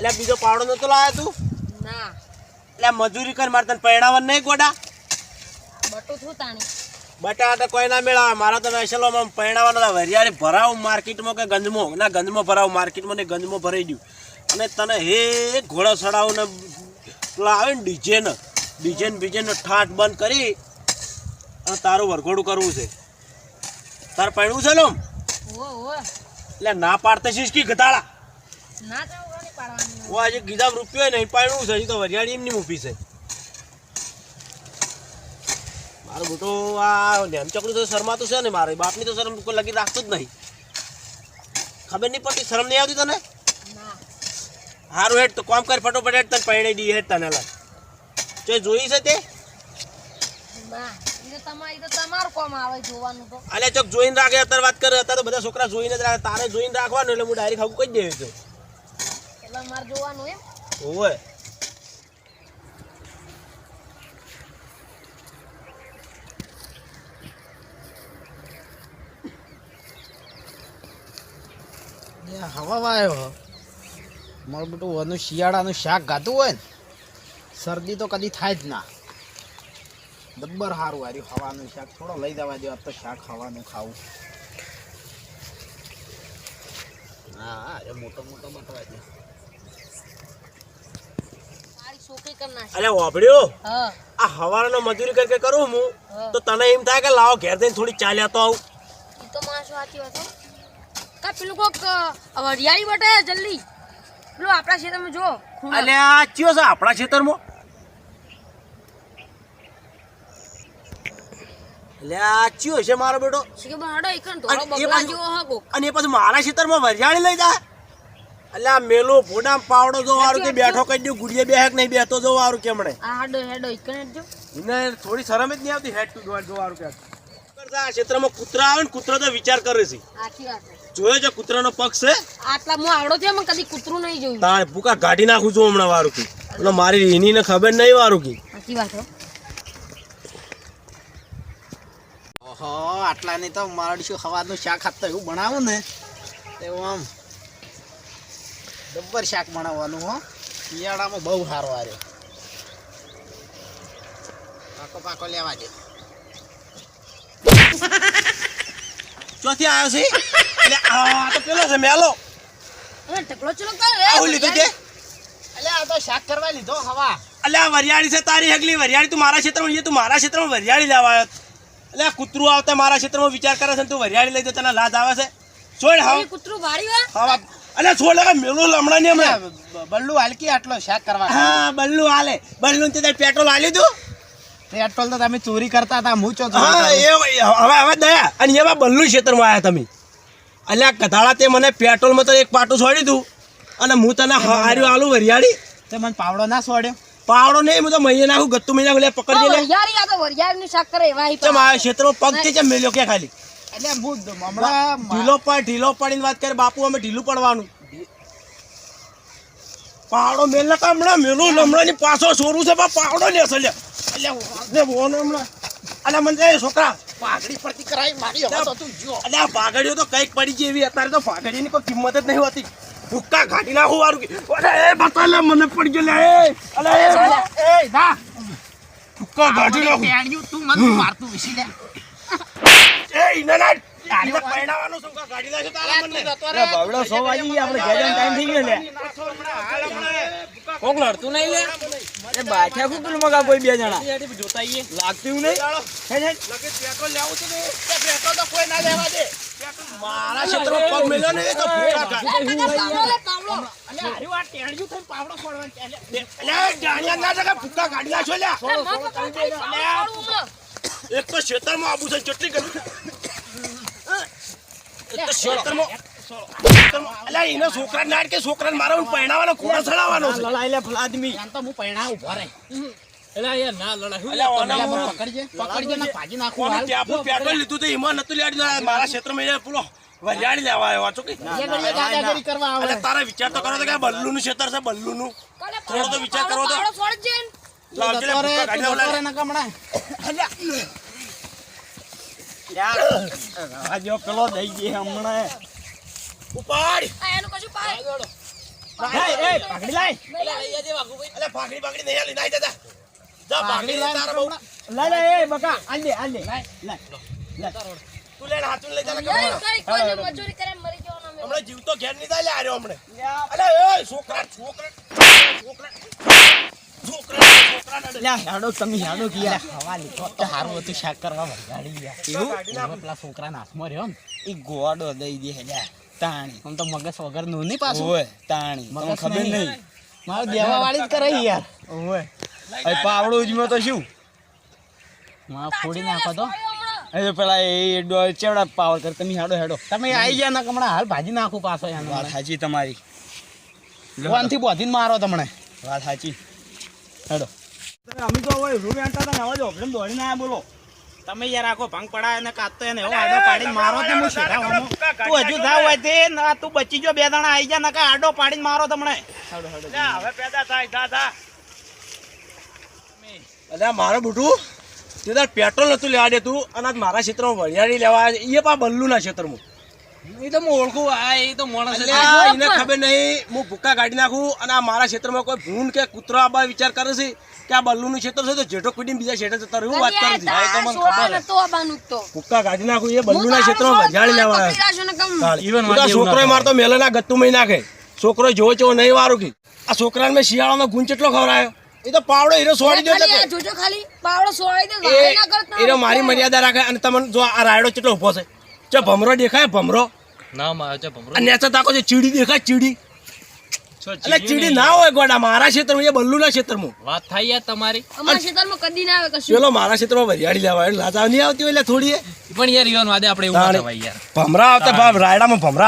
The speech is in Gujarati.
એટલે બીજો પાવડો નતો લાવ્યો તું? ના. એટલે મજૂરી કર મારે તને પૈણાવન નહીં ગોડા? બટુ થું તાણી? બટાટા કોઈ ના મેળાવે. મારા તો વેસલોમાં પૈણાવાના હતા. વરિયાળી ભરાવું માર્કેટમાં કે ગંજમાં ના ગંજમાં ભરાવું માર્કેટમાં ને ગંજમાં ભરાઈ ગયું. અને તને હે ઘોડા ચડાવું ને પેલા આવે ને ડીજે ને ડીજે ને બીજે ને ઠાઠ બંધ કરી અને તારું વરઘોડું કરવું છે. તારે પૈણવું છે ઓ એટલે ના પાડતા શીશ કી ઘટાડા ના તો પાડવાની ઓ આજે ગીધા રૂપિયો નહીં પાડવું છે તો વરિયાળી એમની મૂકી છે. મારો મોટો આ નેમ ચકડું તો શરમાતું છે ને મારે. બાપની તો શરમ કોઈ લગી રાખતું જ નહીં. ખબર નહીં પડતી શરમ નહીં આવતી તને? હારું હેડ તો કામ કર ફટોફટ હેડ તને પરણી દી હેડ તને લાગ તે જોઈ છે તે? અલે ચોક જોઈને રાખે અત્યારે વાત કરે અત્યારે બધા છોકરા જોઈને જ રાખે. તારે જોઈને રાખવાનું એટલે હું ડાયરેક્ટ આવું કહી દેવી છે. એટલે મારે જોવાનું એમ. ઓવે હવા વાયો મારું બેટું વાનું શિયાળાનું શાક ગાતું હોય ને શરદી તો કદી થાય જ ના. દબ્બર સારું હાર્યું હવાનું શાક. થોડો લઈ જવા દો તો શાક ખાવાનું ખાવું. હા હા મોટો મોટો બટવા દે અલે વાપડ્યો આ હવારનો મજૂરી કરી કરું હું? તો તને એમ થાય કે લાવો ઘેર જઈને થોડી ચાલ્યા તો આવું. તો માણસો સાચી હતો કા પેલું કોક હરિયાળી બટે જલ્દી. પેલું આપણા ક્ષેત્રમાં જો. અલે આ ચિયો છે આપણા ખેતરમાં? એટલે આ ચિયો છે મારો બેટો? અને ધોળો એ બગલા જેવો હગો અને એ પછી મારા ખેતરમાં વરિયાળી લઈ જા. એટલે આ મેલો ફોડામ પાવડો જો વારું કે બેઠો કહી દઉં ગુડીએ બેહક નહીં બેઠો જો વારું કેમણે? આ હાડો હેડો એકન જો એને થોડી શરમ જ નહીં આવતી હેડ ટુ જો વારું કે આ. ક્ષેત્રમાં કૂતરા આવે ને કૂતરો તો વિચાર કરે છે. સાચી વાત છે. જોયો છે કૂતરાનો પગ છે? આટલા હું આવડો છે મને કદી કૂતરું નહીં જોયું. તાણ ભૂકા ગાડી નાખું છું હમણાં વારું કે. એટલે મારી રીની ને ખબર નહીં વારું કે. સાચી વાત હો ઓહો આટલા નહીં તો મારા શું ખવાનું શાક ખાતા એવું બનાવું ને એવું આમ. દબ્બર શાક બનાવવાનું હો. શિયાળામાં બહુ સારો હાર્યો પાકો પાકો લેવા દે. ચોથી આવ્યો છે? એટલે આ તો પેલો છે મેલો. અને ઢગલો ચલો કર આવું લીધું તે? એટલે આ તો શાક કરવા લીધો હવા. એટલે આ વરિયાળી છે તારી હગલી વરિયાળી તું મારા ક્ષેત્રમાં છે તું મારા ક્ષેત્રમાં વરિયાળી લેવા આવ્યો. એટલે આ કૂતરું આવતા મારા ક્ષેત્રમાં વિચાર કરે છે તું વરિયાળી લઈ દે તને લાજ આવે છે? છોડ હાવ. એ કૂતરું ભારી વા અલે છોડ મેલું લમણા ને બલ્લુ હાલકી આટલો શાક કરવા. હા બલ્લુ હાલે. બલ્લુ તે પેટ્રોલ હાલ્યું તું? પેટ્રોલ તો તમે ચોરી કરતા હતા હું એ હવે હવે દયા. અને એમાં બલ્લુ ક્ષેત્રમાં આવ્યા તમે. અલ્યા કથાળા તે મને પેટ્રોલમાં તો એક પાટું છોડી દઉં અને હું તને હાર્યું આલું વરિયાળી. તે મને પાવડો ના છોડ્યો? પાવડો નહીં હું તો મહિને નાખું ગત્તું મહિના પકડી લે. વરિયાળી આ તો શાક કરે એવા હી ચમ ક્ષેત્રમાં પગ છે મેલ્યો કે ખાલી? એટલે હું હમણાં ઢીલો પડ ઢીલો પડીને વાત કરે બાપુ અમે ઢીલું પડવાનું. પાવડો મેલ ના હમણાં મેલું હમણાં ની પાછો છોરું છે પાવડો લે છે લે એટલે બોન હમણાં. અલ્યા મને છોકરા પાઘડી પડતી કરાવી મારી હવે તો તું જો. અલ્યા પાઘડીઓ તો કંઈક પડી ગઈ એવી અત્યારે તો પાઘડીની કોઈ કિંમત જ નહીં હોતી. ભૂક્કા ઘાટી નાખું વારું અરે એ બતા લે મને પડી ગયો લે એ અલે એ એ ના. ભૂક્કા ઘાટી નાખું. તું મને મારતું વિસી લે. એ ઇને ના ઇને શું કા ગાડી નાખે તારા મને બાવડો સો વાગી આપણે ઘરે ટાઈમ થઈ ગયો લે. કોક લડતું નહીં લે? એ બાઠ્યા ખૂબ પેલું મગા કોઈ બે જણા? જોતા આઈએ. લાગતું નહીં? લગે પેટ્રોલ લેવું છે ને પેટ્રોલ તો કોઈ ના લેવા દે. મારા ક્ષેત્રમાં પગ મેલ્યો ને તો હારી ટેણ્યું થઈને પાવડો જાણ્યા ના જગા ગાડી એક તો ખેતરમાં આબુ છે કેટલી ગરમી એક તો ખેતરમાં ખેતરમાં- અલ્યા એના છોકરા નાડ કે છોકરાને મારા પહેણાવાનો છે લડાઈ લે આદમી એમ તો હું ઊભા રહે યાર ના લડાઈ પકડજે પકડજે ને નાખું હાલ. પેટ્રોલ લીધું તો એમાં નતું લેવાનું મારા ક્ષેત્રમાં એને પૂરો વરિયાળી લેવા આવ્યો વાંચો કે કરવા આવે તારા વિચાર તો કરો તો કે આ બલ્લુનું ક્ષેત્ર છે બલ્લુ નું થોડો તો વિચાર કરો તો. ને. લાવજે લાવ. ને કમણાય. આ જો પેલો નહીં આલી. હમણાં જીવતો ઘેર નહીં છોકરા છોકરા છોકરા હેડો તમે હેડો યાર. હવા લીધો તો હારું હતું શાક કરવા વગાડી. એવું? પેલા છોકરા હાથમાં રહ્યો ને, એ ગોળો દઈ દે. તાણી. આમ તો મગજ વગરનું નહીં પાછું? ઓય તાણી. મગજ ખબર નહીં. મારે દેવા વાળી જ કરે યાર. ઓય. એ પાવડો ઉજમાં તો શું? મારે ફોડી નાખો તો. એ પેલા એ ચેવડા પાવર કર? તમે હેડો હેડો. તમે આવી ગયા ના કમણા હાલ ભાજી નાખું પાછો વાત સાચી તમારી. ફોનથી બોધીને મારો તમને. વાત સાચી. હેડો. અમે તો હવે રૂમ આંટા હતા ને હવે ઓફિસ દોડીને આયા બોલો. તમે યાર આખો ભંગ પડાય અને કાતો એને. એવો આડો પાડીને મારો તે હું સીધા હોમો. તું હજુ જાવ હોય તે ના તું બચી જો બે દાણા આવી જા નકા આડો પાડીને મારો તમને હવે પેદા થાય થા થા અલે મારો બુટું તે તાર પેટ્રોલ નતું લેવા દેતું અને આજ મારા ક્ષેત્રમાં વરિયાળી લેવા. એ પા બલ્લુના ક્ષેત્રમાં. એ તો હું ઓળખું આ એ તો માણસ એને ખબર નહીં હું ભૂક્કા કાઢી નાખું અને આ મારા ક્ષેત્રમાં કોઈ ભૂન કે કૂતરો આબા વિચાર કરે છે કે આ બલ્લુનું ક્ષેત્ર છે તો જેઠો કુડીને બીજા ક્ષેત્ર જતા રહે. હું વાત કરું છું. ભૂક્કા કાઢી નાખું એ બલ્લુના તારો ક્ષેત્રમાં સોળ લેવા. પકડી છોકરો મારતો મેલેના ગત્તું મહી નાખે. છોકરો જોવો છો નહીં વારું કે. આ છોકરાને મેં શિયાળાનો ગુણ કેટલો ખવડાયો? એ તો પાવડો હીરો સોડી દો ખાલી જોજો ખાલી. પાવડો સોળાઈ દે ના કરતા મારી મર્યાદા રાખે અને તમને જો આ રાયડો કેટલો ઊભો છે? જો ભમરો દેખાય ભમરો. ના મારે છે ભમરો. અને નેચા તાકો છે ચીડી દેખાય ચીડી. એટલે ચીડી ના હોય. ગોડા મારા ક્ષેત્રમાં એ બલ્લુના ક્ષેત્રમાં. વાત થાય યાર તમારી. અમારા ખેતરમાં કદી ના આવે કશું. પેલો મારા ક્ષેત્રમાં વરિયાળી લેવા લાજા નહીં આવતી હોય એટલે થોડી પણ યાર યોન વાદે આપણે એવું ના થવાય યાર. ભમરા આવતા ભાવ રાયડામાં ભમરા